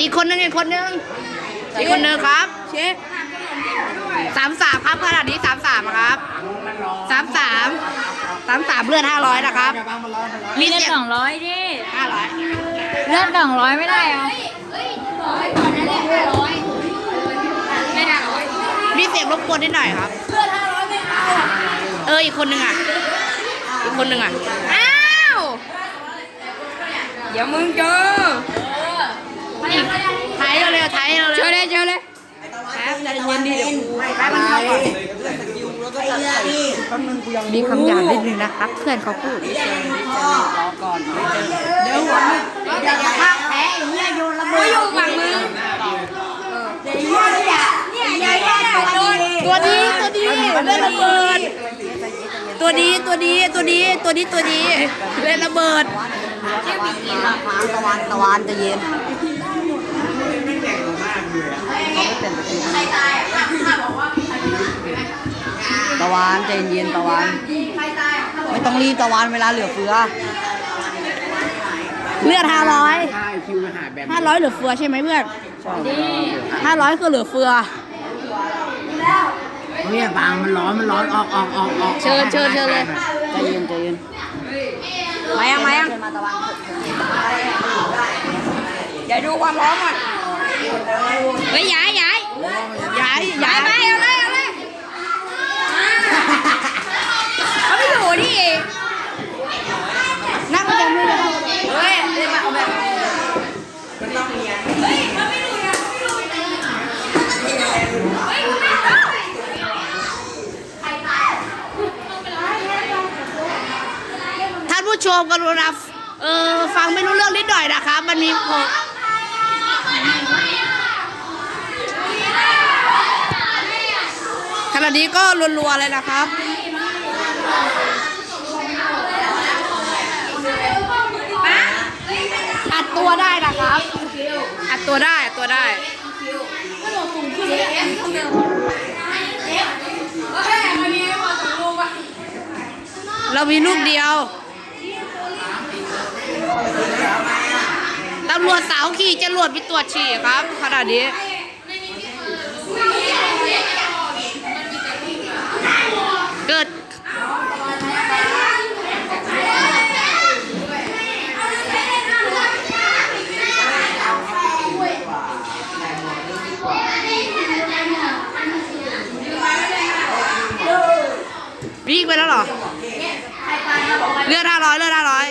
อีกคนนึงอีกคนนึงอีกคนนึงครับเช็คสามสามครับขนาดนี้สามสามครับสามสามสามสามเลือดห้าร้อยนะครับ มีเลือดสองร้อยดิห้าร้อยเลือดสองร้อยไม่ได้เหรอมีเสียงรบกวนนิดหน่อยครับ เอออีกคนนึงอะ อีกคนนึงอะ อ้าว เดี๋ยวมึงเจอ ไทยเร็วๆไทยเร็วๆเจอเลยเจอเลยแป๊บใจเย็นดิเดี๋ยวกูแป๊บมันเข้าก่อนมีคำหยาบนิดนึงนะครับ เพื่อนเขาพูดเดี๋ยวหัวอย่าอย่าพากแพ้อย่างเงี้ยโยนระเบิดอยู่ฝั่งมึงตัวดีตัวดีเล่นระเบิด ตัวดีตัวดีตัวดีตัวดีตัวดีเล่นระเบิดตะวันตะวันจะเย็น ตะวันใจเย็นตะวันไม่ต้องรีบตะวันเวลาเหลือเฟือ เลือดห้าร้อยห้าร้อยเหลือเฟือใช่ไหมเพื่อนห้าร้อยคือเหลือเฟือ เนี่ยบางมันร้อนมันร้อนออกออกออกออกเชิญเชิญเชิญเลย ใจเย็นใจเย็นมายังมายังเดี๋ยวดูความร้อนก่อน เฮ้ยย้ายย้ายย้ายย้ายไปเอาเลยเอาเลยเขาไม่อยู่นี่เองนั่งประจำเลยเฮ้ยเลยมาเอาแบบท่านผู้ชมกรุณาเออฟังไม่รู้เรื่องนิดหน่อยนะคะ มันมี ผมขณะนี้ก็รัวๆเลยนะครับอัดตัวได้นะครับอัดตัวได้อัดตัวได้เรามีลูกเดียวตำรวจสาวขี่จรวดไปตรวจฉี่ครับขนาดนี้ เกิดวิ่งไปแล้วเหรอ เลือดห้าร้อยเลือดห้าร้อย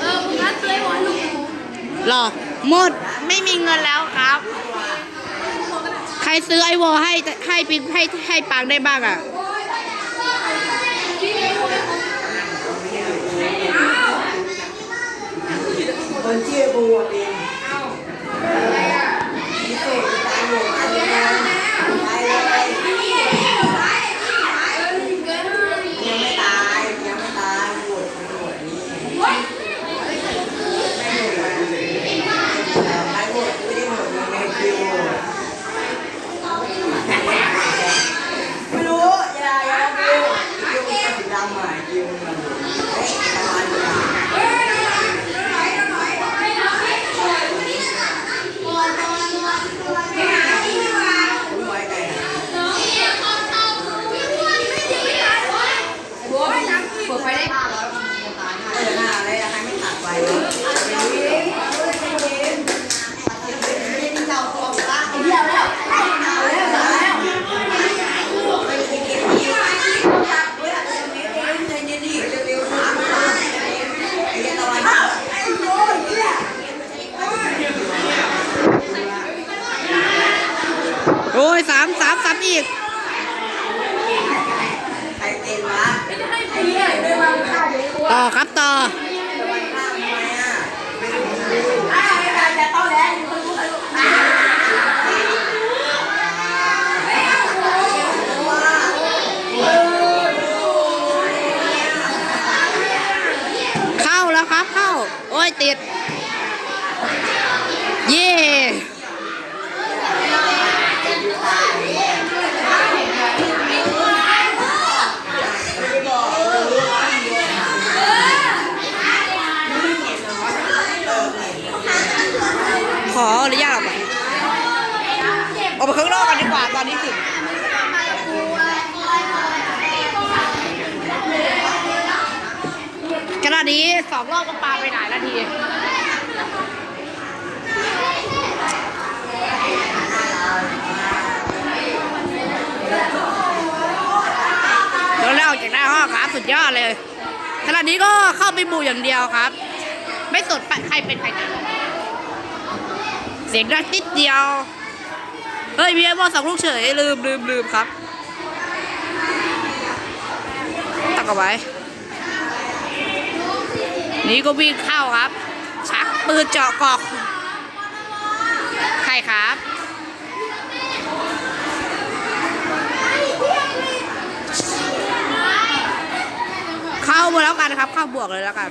เออมึงนัดเลยวันลูกหรอหมดไม่มีเงินแล้วครับ ใครซื้อไอวอลให้ให้ปิงให้ให้ปังได้บ้างอะอ้ ขณะนี้สองรอบก็ปาไปไหนนาทีโดนแล้วออกจากหน้าห้องครับสุดยอดเลยขณะนี้ก็เข้าไปบูอย่างเดียวครับ ไม่สนใครเป็นใครตายเสียงดังติดเดียว เฮ้ยมีไอ้บอสองลูกเฉยลืมลืมลืมครับ ตักเอาไว้ นี่ก็วิ่งเข้าครับ ชักปืนเจาะกอกใครครับ เข้ามาแล้วกันครับ เข้าบวกเลยแล้วกัน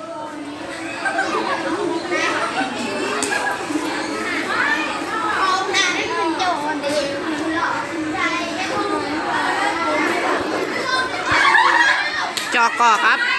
เจาะกอกครับ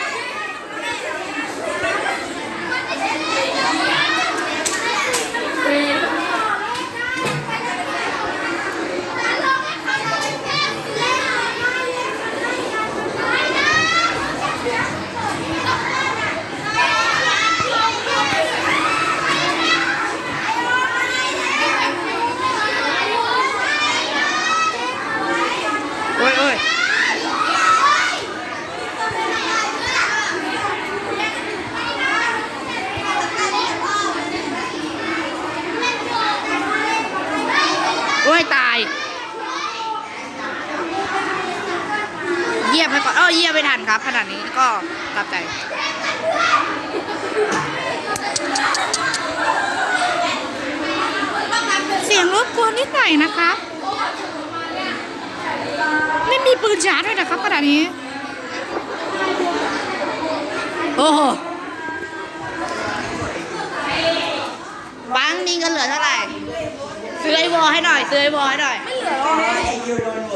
เยียบไปก่อนเออเยียบไม่ทันครับขนาดนี้ก็กลับใจเสียงรบกวนนิดหน่อยนะครับไม่มีปืนชาร์จด้วยนะครับขณะนี้ โอ้โหบังมีเงินเหลือเท่าไหร่ซื้อไอวอให้หน่อยซื้อไอวอให้หน่อยไอ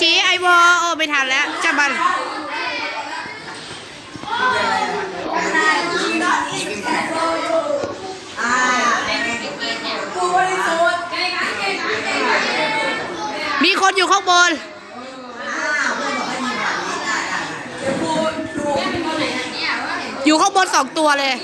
ชี้ไอวอโอไม่ทันแล้วจับมันมีคนอยู่ข้างบนอยู่ข้างบนสองตัวเลย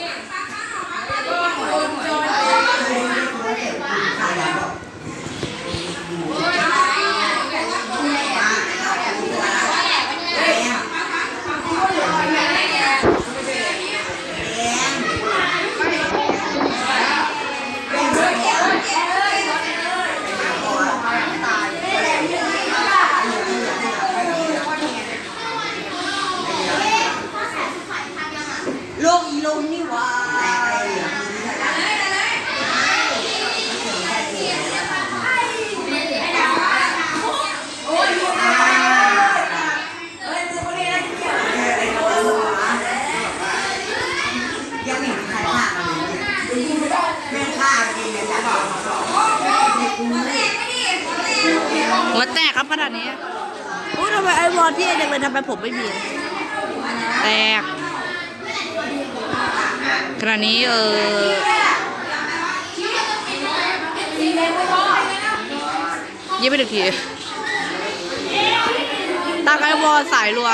ขนาดนี้อู้ทำไมไอวอลที่เด็กเลยทำไมผมไม่มี แตก ขณะนี้เออยี่ไม่ถึงทีตั้งไอวอลสายรัว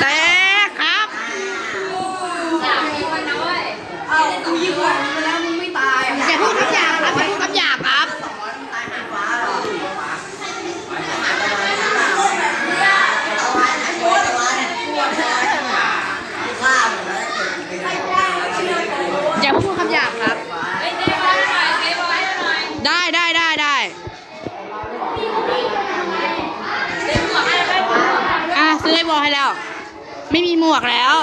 แตกครับเอากูยิง วอลให้แล้ว ไม่มีหมวกแล้ว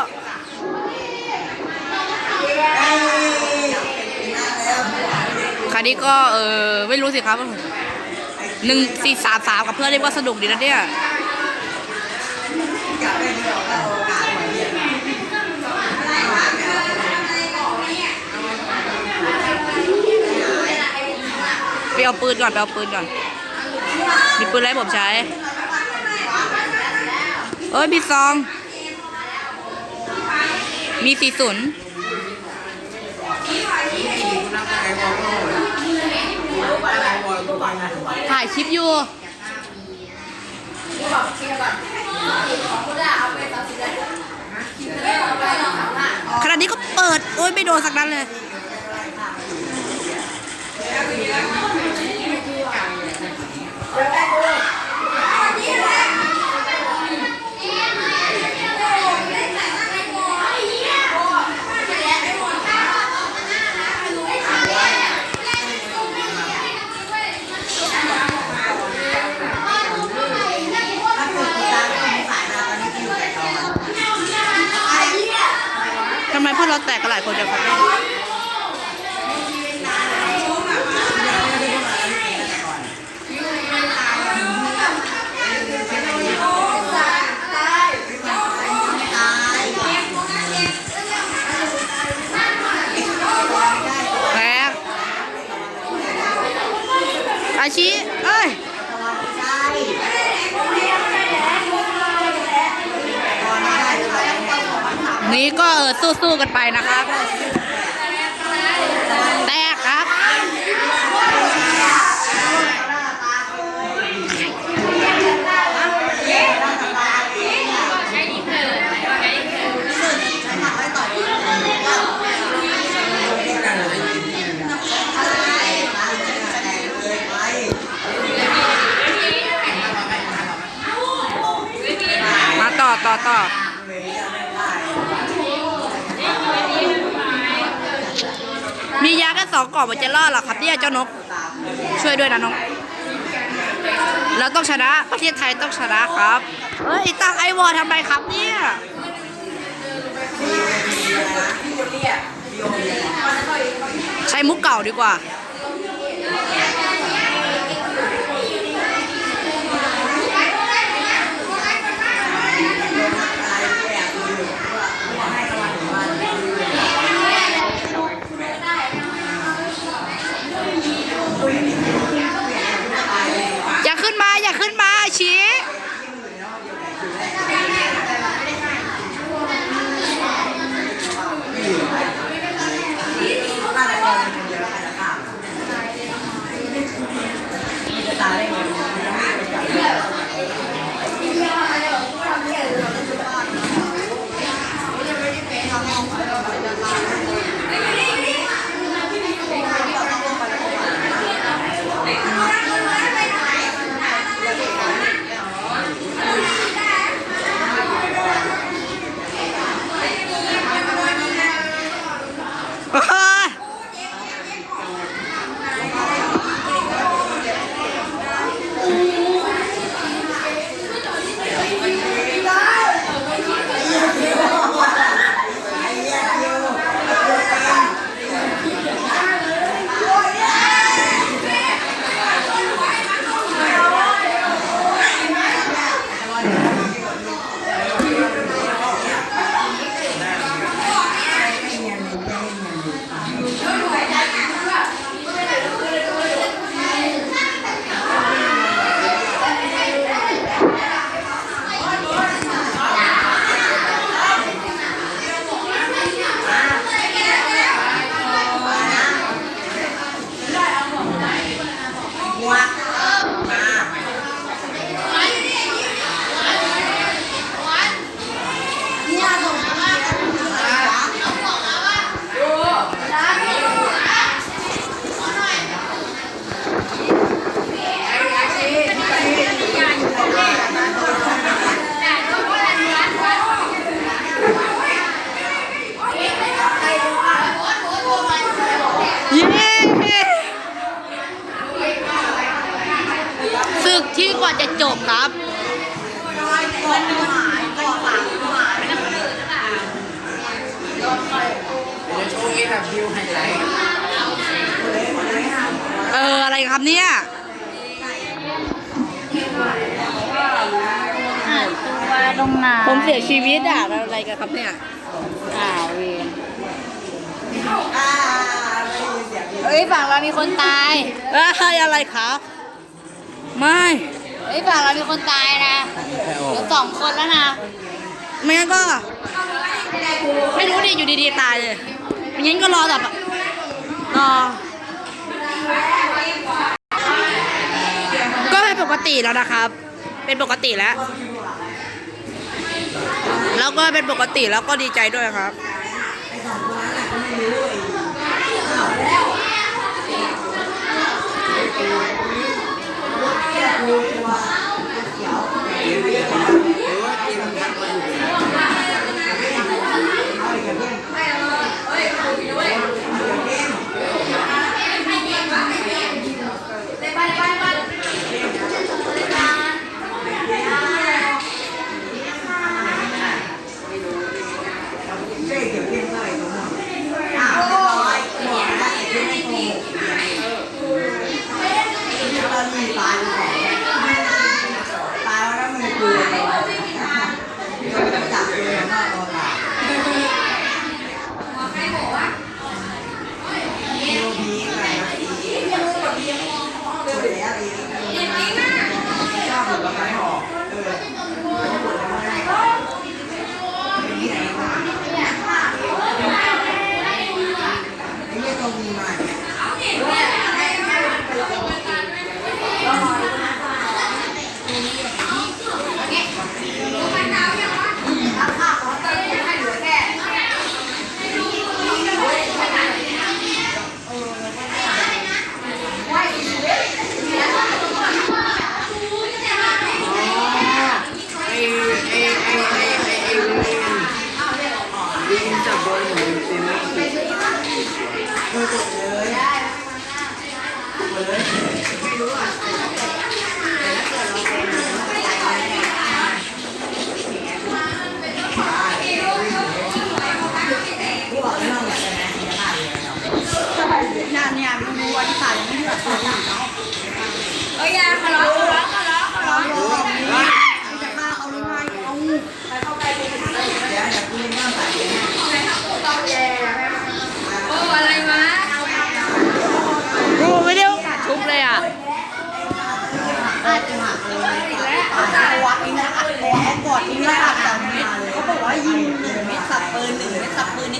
คราวนี้ก็เออไม่รู้สิครับหนึ่งสี่สามสามกับเพื่อนนี่ก็สนุกดีนะเนี่ยไปเอาปืนก่อนไปเอาปืนก่อนมีปืนไรผมใช้ เอ้ยมีซอง มีสี่ศูนย์ถ่ายคลิปอยู่ขณะนี้ก็เปิด โอ้ยไม่โดนสักนั้นเลยทำไมพว เราแตกกันหลายคนจังครั นี้ก็เออสู้ๆกันไปนะครับ แตกครับ มาต่อต่อต่อ มียาแค่ สองกล่องมันจะรอดหรอครับเนี่ยเจ้านก ช่วยด้วยนะนกเราต้องชนะประเทศไทยต้องชนะครับเฮ้ยตั้งไอวอร์ทำไมครับเนี่ยใช้มุกเก่าดีกว่า ที่กว่าจะจบครับเออ อะไรครับเนี่ยอะตัวลงน้ำผมเสียชีวิตอะแล้วอะไรกันครับเนี่ยอ่าวเวรเอ้ยฮ้ยฝั่งเรามีคนตายเอ้ยอะไรครับ ไม่ เฮ้ยฝั่งเรามีคนตายนะแค่ออเหลืกอสองคนแล้วนะ ไม่งั้นก็ ไม่รู้ดิอยู่ดีๆตายเลยไม่งั้นก็รอแบบรอก็เป็นปกติแล้วนะครับ เป็นปกติแล้ว แล้วก็เป็นปกติแล้วก็ดีใจด้วยครับ ต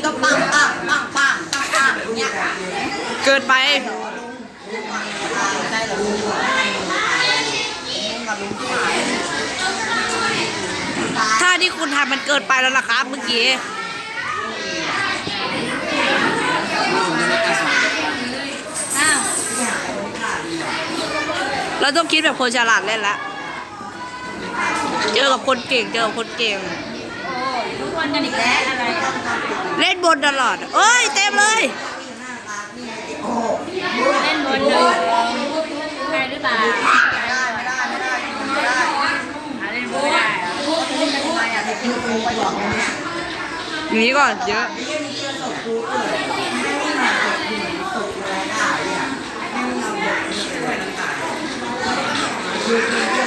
ม็ดสับปืนนี่ก็ปังปังปังปังปังปังเนี่ยเกินไป ได้เหรอลุงกับลุงที่ไหนถ้าที่คุณทำมันเกินไปแล้วนะครับเมื่อกี้ อ้าวเราต้องคิดแบบคนฉลาดเล่นละเจอกับคนเก่งเจอกับคนเก่ง ทุกคนกันอีกแล้วอะไรอะ เล่นบนตลอด เอ้ย เต็มเลยเล่นบนเลยใครหรือเปล่าไม่ได้ไม่ได้ไม่ได้ไม่ได้หาเล่นบนไม่ได้เหรอเล่นกันทำไมอะเ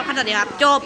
รับขั้นตอนนี้ครับ จบ